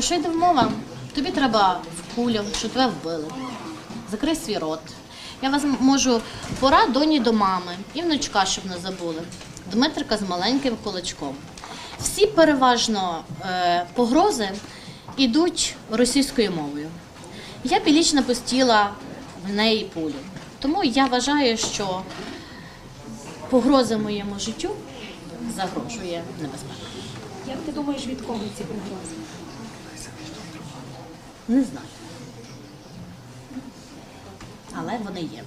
Що йде мова? Тобі треба в кулю, що тебе вбили. Закрий свій рот. Я вас можу пора доні до мами і внучка, щоб не забули. Дмитрика з маленьким кулачком. Всі переважно е, погрози йдуть російською мовою. Я більч напустила в неї пулю. Тому я вважаю, що погроза моєму життю загрожує небезпека. Як ти думаєш, від кого ці погрози? Не знаю. Але вони є.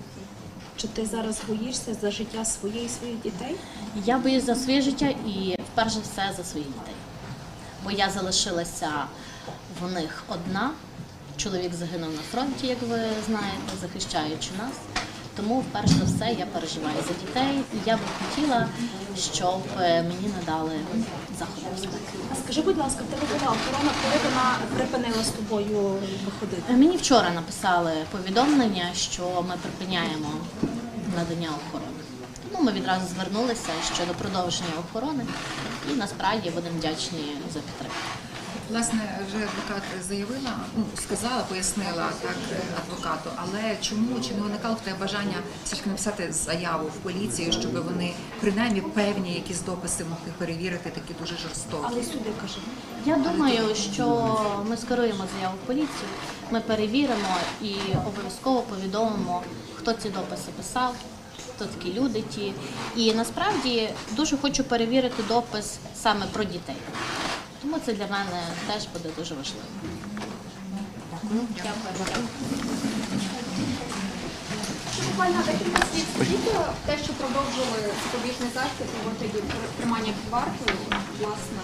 Чи ти зараз боїшся за життя своє і своїх дітей? Я боюсь за своє життя і вперше все за своїх дітей. Бо я залишилася в них одна. Чоловік загинув на фронті, як ви знаєте, захищаючи нас. Тому перш за все я переживаю за дітей, і я би хотіла, щоб е, мені надали заходи безпеки. А скажи, будь ласка, в тебе була охорона, коли вона припинила з тобою виходити? Е, Мені вчора написали повідомлення, що ми припиняємо надання охорони. Тому ми відразу звернулися щодо продовження охорони і насправді будемо вдячні за підтримку. Власне, вже адвокат заявила, ну сказала, пояснила так адвокату, але чому чи не виникало в тебе бажання все ж таки написати заяву в поліцію, щоб вони принаймні певні якісь дописи могли перевірити, такі дуже жорстокі. Але сюди кажи. Я думаю, що ми скеруємо заяву в поліцію, ми перевіримо і обов'язково повідомимо, хто ці дописи писав, хто такі люди ті. І насправді дуже хочу перевірити допис саме про дітей. Тому це для мене теж буде дуже важливо. Дякую. Буквально декілька слів скажіть про те, що продовжили запобіжний захід у вигляді тримання під вартою, власне,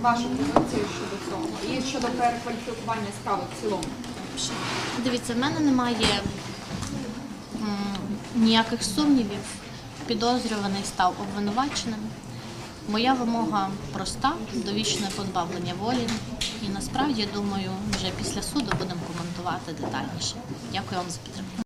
вашу позицію щодо цього і щодо перекваліфікування справи в цілому. Дивіться, в мене немає м, ніяких сумнівів. Підозрюваний став обвинуваченим. Моя вимога проста довічне позбавлення волі. І насправді думаю, вже після суду будемо коментувати детальніше. Дякую вам за підтримку.